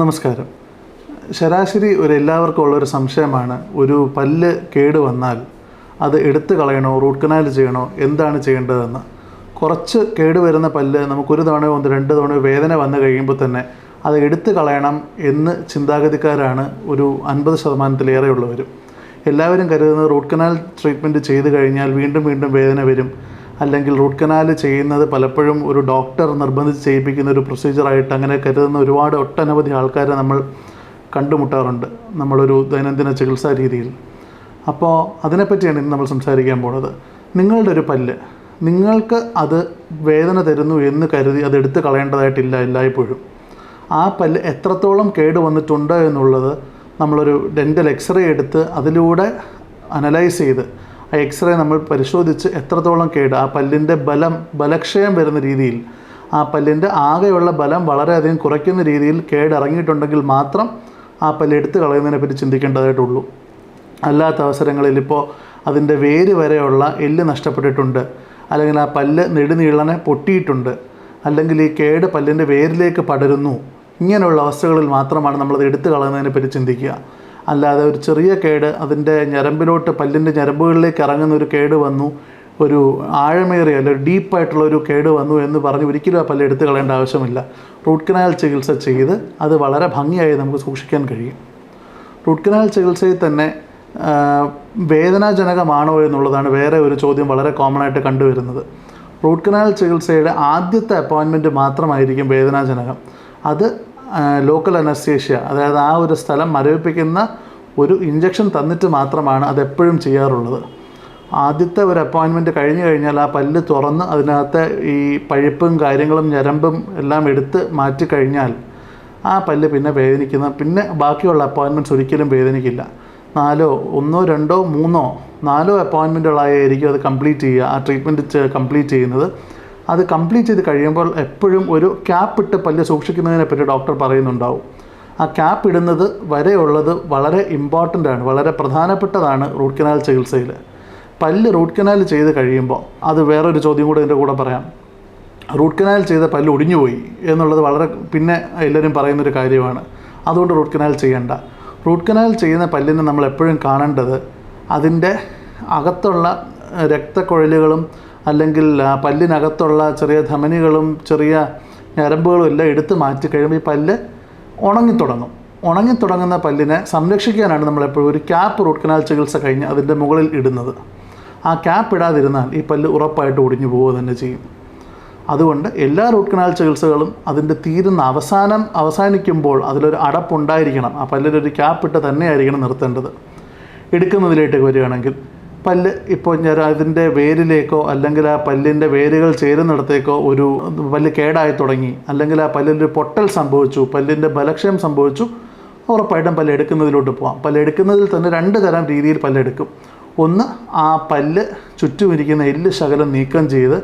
നമസ്കാരം. ശരാശരി ഒരു എല്ലാവർക്കും ഉള്ളൊരു സംശയമാണ്. ഒരു പല്ല് കേട് വന്നാൽ അത് എടുത്തു കളയണോ റൂട്ട് കനാൽ ചെയ്യണോ എന്താണ് ചെയ്യേണ്ടതെന്ന്. കുറച്ച് കേട് വരുന്ന പല്ല് നമുക്കൊരു തവണയോ ഒന്ന് രണ്ട് തവണയോ വേദന വന്നു കഴിയുമ്പോൾ തന്നെ അത് എടുത്തു കളയണം എന്ന് ചിന്താഗതിക്കാരാണ് ഒരു അൻപത് ശതമാനത്തിലേറെ ഉള്ളവരും എല്ലാവരും കരുതുന്നത് റൂട്ട് കനാൽ ട്രീറ്റ്മെന്റ് ചെയ്ത് കഴിഞ്ഞാൽ വീണ്ടും വീണ്ടും വേദന വരും. അല്ലെങ്കിൽ റൂട്ട് കനാൽ ചെയ്യുന്നത് പലപ്പോഴും ഒരു ഡോക്ടർ നിർബന്ധിച്ച് ചെയ്യിപ്പിക്കുന്ന ഒരു പ്രൊസീജിയറായിട്ട് അങ്ങനെ കരുതുന്ന ഒരുപാട് ഒട്ടനവധി ആൾക്കാരെ നമ്മൾ കണ്ടുമുട്ടാറുണ്ട്. നമ്മളൊരു ദൈനംദിന ചികിത്സാ രീതിയിൽ. അപ്പോൾ അതിനെപ്പറ്റിയാണ് ഇന്ന് നമ്മൾ സംസാരിക്കാൻ പോണത്. നിങ്ങളുടെ ഒരു പല്ല് നിങ്ങൾക്ക് അത് വേദന തരുന്നു എന്ന് കരുതി അത് എടുത്ത് കളയേണ്ടതായിട്ടില്ല എല്ലായ്പ്പോഴും. ആ പല്ല് എത്രത്തോളം കേട് വന്നിട്ടുണ്ട് എന്നുള്ളത് നമ്മളൊരു ഡെന്റൽ എക്സ്റേ എടുത്ത് അതിലൂടെ അനലൈസ് ചെയ്ത് ആ എക്സ്റേ നമ്മൾ പരിശോധിച്ച് എത്രത്തോളം കേട് ആ പല്ലിന്റെ ബലം ബലക്ഷയം വരുന്ന രീതിയിൽ ആ പല്ലിന്റെ ആകെയുള്ള ബലം വളരെയധികം കുറയ്ക്കുന്ന രീതിയിൽ കേട് ഇറങ്ങിയിട്ടുണ്ടെങ്കിൽ മാത്രം ആ പല്ല് എടുത്തു കളയുന്നതിനെ പറ്റി ചിന്തിക്കേണ്ടതായിട്ടുള്ളൂ. അല്ലാത്ത അവസരങ്ങളിൽ ഇപ്പോൾ അതിന്റെ വേര് വരെയുള്ള എല്ല് നഷ്ടപ്പെട്ടിട്ടുണ്ട് അല്ലെങ്കിൽ ആ പല്ല് നെടുനീളനെ പൊട്ടിയിട്ടുണ്ട് അല്ലെങ്കിൽ ഈ കേട് പല്ലിന്റെ വേരിലേക്ക് പടരുന്നു ഇങ്ങനെയുള്ള അവസ്ഥകളിൽ മാത്രമാണ് നമ്മളത് എടുത്തു കളയുന്നതിനെ പറ്റി ചിന്തിക്കുക. അല്ലാതെ ഒരു ചെറിയ കേട് അതിന്റെ ഞരമ്പിലോട്ട് പല്ലിന്റെ ഞരമ്പുകളിലേക്ക് ഇറങ്ങുന്ന ഒരു കേട് വന്നു. ഒരു ആഴമേറിയ അല്ലെങ്കിൽ ഡീപ്പായിട്ടുള്ള ഒരു കേട് വന്നു എന്ന് പറഞ്ഞ് ഒരിക്കലും ആ പല്ല് എടുത്തു കളയേണ്ട ആവശ്യമില്ല. റൂട്ട് കനാൽ ചികിത്സ ചെയ്ത് അത് വളരെ ഭംഗിയായി നമുക്ക് സൂക്ഷിക്കാൻ കഴിയും. റൂട്ട് കനാൽ ചികിത്സയിൽ തന്നെ വേദനാജനകമാണോ എന്നുള്ളതാണ് വേറെ ഒരു ചോദ്യം വളരെ കോമൺ ആയിട്ട് കണ്ടുവരുന്നത്. റൂട്ട് കനാൽ ചികിത്സയുടെ ആദ്യത്തെ അപ്പോയിൻമെന്റ് മാത്രമായിരിക്കും വേദനാജനകം. അത് ലോക്കൽ അനസ്തേഷ്യ അതായത് ആ ഒരു സ്ഥലം മരവിപ്പിക്കുന്ന ഒരു ഇഞ്ചക്ഷൻ തന്നിട്ട് മാത്രമാണ് അതെപ്പോഴും ചെയ്യാറുള്ളത്. ആദ്യത്തെ ഒരു അപ്പോയിൻമെന്റ് കഴിഞ്ഞു കഴിഞ്ഞാൽ ആ പല്ല് തുറന്ന് അതിനകത്തെ ഈ പഴുപ്പും കാര്യങ്ങളും ഞരമ്പും എല്ലാം എടുത്ത് മാറ്റി കഴിഞ്ഞാൽ ആ പല്ല് പിന്നെ വേദനിക്കുന്ന പിന്നെ ബാക്കിയുള്ള അപ്പോയിൻമെന്റ്സ് ഒരിക്കലും വേദനിക്കില്ല. നാലോ ഒന്നോ രണ്ടോ മൂന്നോ നാലോ അപ്പോയിൻമെന്റുകളായിരിക്കും അത് കംപ്ലീറ്റ് ചെയ്യുക. ആ ട്രീറ്റ്മെന്റ് കംപ്ലീറ്റ് ചെയ്യുന്നത്. അത് കംപ്ലീറ്റ് ചെയ്ത് കഴിയുമ്പോൾ എപ്പോഴും ഒരു ക്യാപ്പ് ഇട്ട് പല്ല് സൂക്ഷിക്കുന്നതിനെ പറ്റി ഡോക്ടർ പറയുന്നുണ്ടാവും. ആ ക്യാപ്പ് ഇടുന്നത് വരെയുള്ളത് വളരെ ഇമ്പോർട്ടന്റ് ആണ് വളരെ പ്രധാനപ്പെട്ടതാണ് റൂട്ട് കനാൽ ചികിത്സയിൽ. പല്ല് റൂട്ട് കനാൽ ചെയ്ത് കഴിയുമ്പോൾ അത് വേറൊരു ചോദ്യം കൂടെ ഇതിന്റെ കൂടെ പറയാം. റൂട്ട് കനാൽ ചെയ്ത പല്ല് ഒടിഞ്ഞുപോയി എന്നുള്ളത് വളരെ പിന്നെ എല്ലാവരും പറയുന്നൊരു കാര്യമാണ്. അതുകൊണ്ട് റൂട്ട് കനാൽ ചെയ്യേണ്ട. റൂട്ട് കനാൽ ചെയ്യുന്ന പല്ലിനെ നമ്മൾ എപ്പോഴും കാണേണ്ടത് അതിന്റെ അകത്തുള്ള രക്തക്കുഴലുകളും അല്ലെങ്കിൽ പല്ലിനകത്തുള്ള ചെറിയ ധമനികളും ചെറിയ ഞരമ്പുകളും എല്ലാം എടുത്തു മാറ്റി കഴിയുമ്പോൾ ഈ പല്ല് ഉണങ്ങിത്തുടങ്ങും. ഉണങ്ങിത്തുടങ്ങുന്ന പല്ലിനെ സംരക്ഷിക്കാനാണ് നമ്മളെപ്പോഴും ഒരു ക്യാപ്പ് റൂട്ട് കനാൽ ചികിത്സ കഴിഞ്ഞ് അതിന്റെ മുകളിൽ ഇടുന്നത്. ആ ക്യാപ്പ് ഇടാതിരുന്നാൽ ഈ പല്ല് ഉറപ്പായിട്ട് ഒടിഞ്ഞു പോവുക തന്നെ ചെയ്യും. അതുകൊണ്ട് എല്ലാ റൂട്ട് കനാൽ ചികിത്സകളും അതിന്റെ തീരുന്ന അവസാനം അവസാനിക്കുമ്പോൾ അതിലൊരു അടപ്പുണ്ടായിരിക്കണം. ആ പല്ലിലൊരു ക്യാപ്പ് ഇട്ട് തന്നെയായിരിക്കണം നിർത്തേണ്ടത്. എടുക്കുന്നതിലേക്ക് വരികയാണെങ്കിൽ പല്ല് ഇപ്പോൾ ഞാൻ അതിന്റെ വേരിലേക്കോ അല്ലെങ്കിൽ ആ പല്ലിന്റെ വേരുകൾ ചേരുന്നിടത്തേക്കോ ഒരു പല്ല് കേടായി തുടങ്ങി. അല്ലെങ്കിൽ ആ പല്ലിന്റെ പൊട്ടൽ സംഭവിച്ചു. പല്ലിന്റെ ബലക്ഷയം സംഭവിച്ചു. ഉറപ്പായിട്ടും പല്ല് എടുക്കുന്നതിലോട്ട് പോകാം പല്ല് എടുക്കുന്നതിൽ തന്നെ രണ്ട് തരം രീതിയിൽ പല്ലെടുക്കും ഒന്ന് ആ പല്ല് ചുറ്റുമിരിക്കുന്ന എല്ല് ശകലം നീക്കം ചെയ്ത്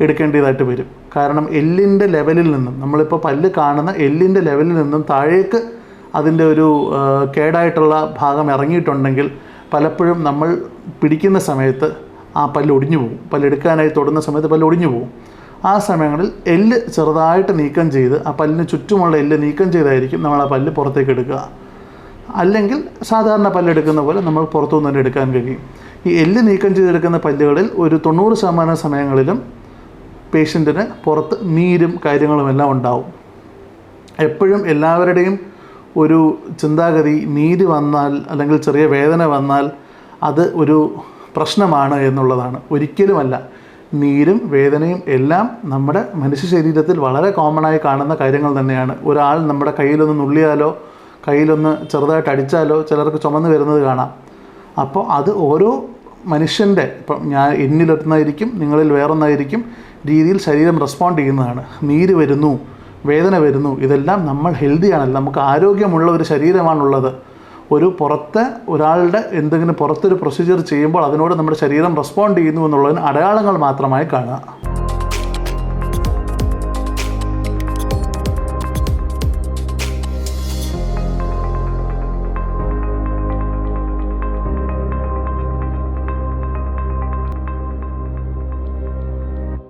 എടുക്കേണ്ടതായിട്ട് വരും. കാരണം എല്ലിന്റെ ലെവലിൽ നിന്നും നമ്മളിപ്പോൾ പല്ല് കാണുന്ന എല്ലിന്റെ ലെവലിൽ നിന്നും താഴേക്ക് അതിന്റെ ഒരു കേടായിട്ടുള്ള ഭാഗം ഇറങ്ങിയിട്ടുണ്ടെങ്കിൽ പലപ്പോഴും നമ്മൾ പിടിക്കുന്ന സമയത്ത് ആ പല്ല് ഒടിഞ്ഞു പോകും. പല്ലെടുക്കാനായി തൊടുന്ന സമയത്ത് പല്ല് ഒടിഞ്ഞു പോകും. ആ സമയങ്ങളിൽ എല്ല് ചെറുതായിട്ട് നീക്കം ചെയ്ത് ആ പല്ലിന് ചുറ്റുമുള്ള എല്ല് നീക്കം ചെയ്തായിരിക്കും നമ്മൾ ആ പല്ല് പുറത്തേക്ക് എടുക്കുക. അല്ലെങ്കിൽ സാധാരണ പല്ലെടുക്കുന്ന പോലെ നമ്മൾ പുറത്തുനിന്ന് തന്നെ എടുക്കാൻ കഴിയും. ഈ എല്ല് നീക്കം ചെയ്തെടുക്കുന്ന പല്ലുകളിൽ ഒരു തൊണ്ണൂറ് ശതമാനം സമയങ്ങളിലും പേഷ്യന്റിന് പുറത്ത് നീരും കാര്യങ്ങളുമെല്ലാം ഉണ്ടാവും. എപ്പോഴും എല്ലാവരുടെയും ഒരു ചിന്താഗതി നീര് വന്നാൽ അല്ലെങ്കിൽ ചെറിയ വേദന വന്നാൽ അത് ഒരു പ്രശ്നമാണ് എന്നുള്ളതാണ്. ഒരിക്കലുമല്ല. നീരും വേദനയും എല്ലാം നമ്മുടെ മനുഷ്യ ശരീരത്തിൽ വളരെ കോമണായി കാണുന്ന കാര്യങ്ങൾ തന്നെയാണ്. ഒരാൾ നമ്മുടെ കയ്യിലൊന്ന് നുള്ളിയാലോ കയ്യിലൊന്ന് ചെറുതായിട്ട് അടിച്ചാലോ ചിലർക്ക് ചുമന്ന് വരുന്നത് കാണാം. അപ്പോൾ അത് ഓരോ മനുഷ്യന്റെ ഇപ്പം ഞാൻ എന്നിലൊന്നായിരിക്കും നിങ്ങളിൽ വേറൊന്നായിരിക്കും രീതിയിൽ ശരീരം റെസ്പോണ്ട് ചെയ്യുന്നതാണ്. നീര് വരുന്നു. വേദന വരുന്നു. ഇതെല്ലാം നമ്മൾ ഹെൽത്തി ആണല്ലോ. നമുക്ക് ആരോഗ്യമുള്ള ഒരു ശരീരമാണുള്ളത്. ഒരു പുറത്തെ ഒരാളുടെ എന്തെങ്കിലും പുറത്തൊരു പ്രൊസീജിയർ ചെയ്യുമ്പോൾ അതിനോട് നമ്മുടെ ശരീരം റെസ്പോണ്ട് ചെയ്യുന്നു എന്നുള്ളതിന് അടയാളങ്ങൾ മാത്രമായി കാണുക